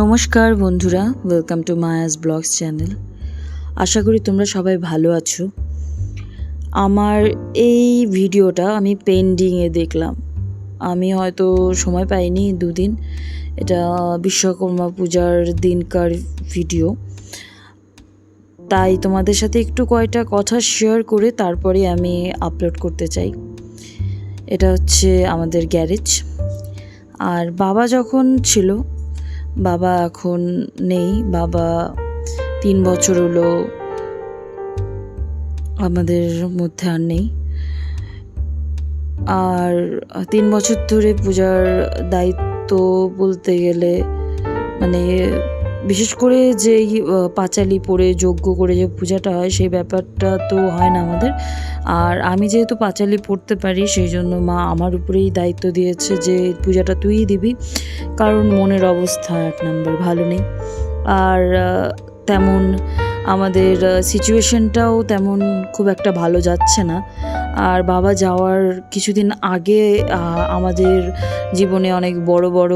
নমস্কার বন্ধুরা welcome to Maya's blogs channel আশা করি তোমরা সবাই ভালো আছো। আমার এই ভিডিওটা আমি পেন্ডিংয়ে দেখলাম। আমি হয়তো সময় পাইনি দুদিন। এটা বিশ্বকর্মা পূজার দিনকার ভিডিও। তাই তোমাদের সাথে একটু কয়টা কথা শেয়ার করে তারপরে আমি আপলোড করতে চাই। এটা হচ্ছে আমাদের গ্যারেজ আর বাবা যখন ছিল বাবা এখন নেই, বাবা তিন বছর হলো আমাদের মধ্যে আর নেই। আর তিন বছর ধরে পূজার দায়িত্ব বলতে গেলে মানে বিশেষ করে যে এই, পাঁচালি পড়ে যজ্ঞ করে যে পূজাটা হয় সেই ব্যাপারটা তো হয় না আমাদের। আর আমি যেহেতু পাঁচালি পড়তে পারি সেই জন্য মা আমার উপরেই দায়িত্ব দিয়েছে যে পূজাটা তুইই দিবি। কারণ মনের অবস্থা এক নম্বর ভালো নেই। আর তেমন আমাদের সিচুয়েশনটাও তেমন খুব একটা ভালো যাচ্ছে না। আর বাবা যাওয়ার কিছুদিন আগে আমাদের জীবনে অনেক বড় বড়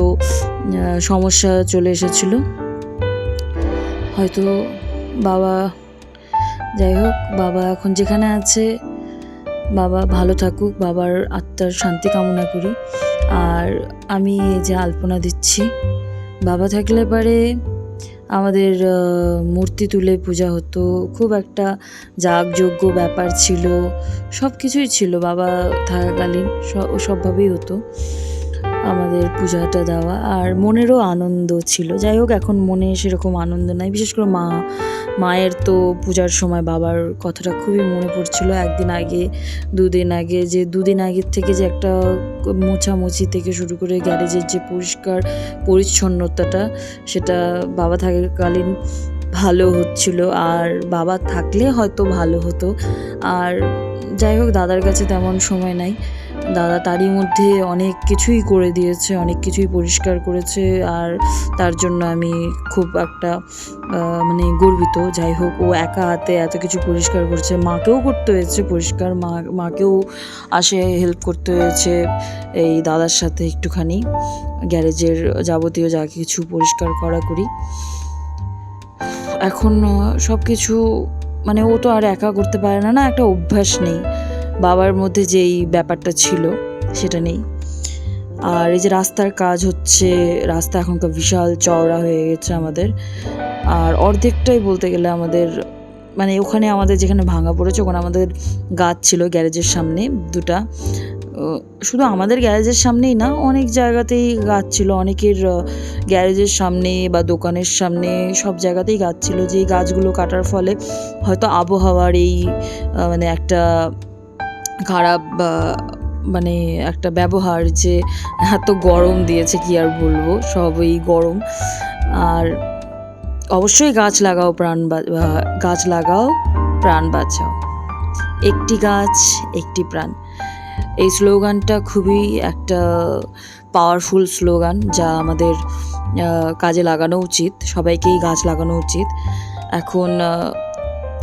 সমস্যা চলে এসেছিল। হয়তো বাবা, যাই হোক, বাবা এখন যেখানে আছে, বাবা ভালো থাকুক, বাবার আত্মার শান্তি কামনা করি। আর আমি এই যে আলপনা দিচ্ছি, বাবা থাকলে পারে আমাদের মূর্তি তুলে পূজা হতো। খুব একটা যাগযজ্ঞ ব্যাপার ছিল সব কিছুই ছিল, বাবা থাকাকালীন সব সবভাবেই হতো। আমাদের পূজাটা দেওয়া আর মনেরও আনন্দ ছিল। যাই হোক, এখন মনে সেরকম আনন্দ নাই। বিশেষ করে মা, মায়ের তো পূজার সময় বাবার কথাটা খুবই মনে পড়ছিল। একদিন আগে, দুদিন আগে, যে দুদিন আগের থেকে যে একটা মোছামুছি থেকে শুরু করে গ্যারেজের যে পরিষ্কার পরিচ্ছন্নতাটা, সেটা বাবা থাকাকালীন ভালো হচ্ছিল। আর বাবা থাকলে হয়তো ভালো হতো। আর যাই হোক, দাদার কাছে তেমন সময় নাই। দাদা তারই মধ্যে অনেক কিছুই করে দিয়েছে, অনেক কিছুই পরিষ্কার করেছে আর তার জন্য আমি খুব একটা মানে গর্বিত। যাই হোক, ও একা হাতে এত কিছু পরিষ্কার করছে। মাকেও করতে হয়েছে পরিষ্কার, মা, মাকেও আসে হেল্প করতে হয়েছে এই দাদার সাথে একটুখানি। গ্যারেজের যাবতীয় যা কিছু পরিষ্কার করা করি। এখন সব কিছু মানে ও তো আর একা করতে পারে না না একটা অভ্যাস নেই। বাবার মধ্যে যেই ব্যাপারটা ছিল, সেটা নেই। আর এই যে রাস্তার কাজ হচ্ছে, রাস্তা এখনকার বিশাল চওড়া হয়ে গেছে আমাদের। আর অর্ধেকটাই বলতে গেলে আমাদের মানে ওখানে আমাদের যেখানে ভাঙা পড়েছে, ওখানে আমাদের গাছ ছিল গ্যারেজের সামনে দুটা। শুধু আমাদের গ্যারেজের সামনেই না, অনেক জায়গাতেই গাছ ছিল। অনেকের গ্যারেজের সামনে বা দোকানের সামনে সব জায়গাতেই গাছ ছিল। যেই গাছগুলো কাটার ফলে হয়তো আবহাওয়ার এই মানে একটা খারাপ মানে একটা ব্যবহার যে এত গরম দিয়েছে কি আর বলব, সবই গরম। আর অবশ্যই গাছ লাগাও, প্রাণ গাছ লাগাও, প্রাণ বাঁচাও। একটি গাছ, একটি প্রাণ। এই স্লোগানটা খুবই একটা পাওয়ারফুল স্লোগান যা আমাদের কাজে লাগানো উচিত, সবাইকেই গাছ লাগানো উচিত। এখন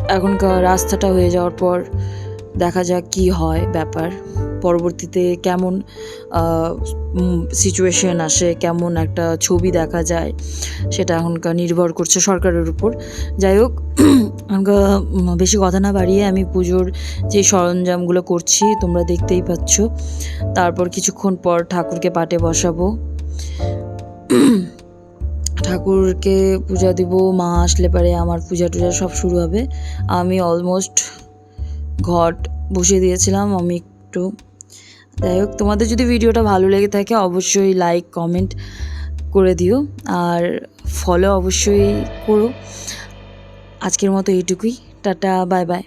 এখনকার রাস্তাটা হয়ে যাওয়ার পর দেখা যাক কি হয় ব্যাপার। পরবর্তীতে কেমন সিচুয়েশন আসে, কেমন একটা ছবি দেখা যায়, সেটা এখনকার নির্ভর করছে সরকারের উপর। যাই হোক বেশি কথা না বাড়িয়ে আমি পুজোর যে সরঞ্জামগুলো করছি, তোমরা দেখতেই পাচ্ছ। তারপর কিছুক্ষণ পর ঠাকুরকে পাটে বসাবো। ঠাকুরকে পূজা দিব, মা আসলে পারে আমার পূজা টুজা সব শুরু হবে। আমি অলমোস্ট ঘট বসিয়ে দিয়েছিলাম, আমি একটু। যাই হোক, তোমাদের যদি ভিডিওটা ভালো লেগে থাকে, অবশ্যই লাইক কমেন্ট করে দিও। আর ফলো অবশ্যই করো। আজকের মতো এইটুকুই। Tata bye bye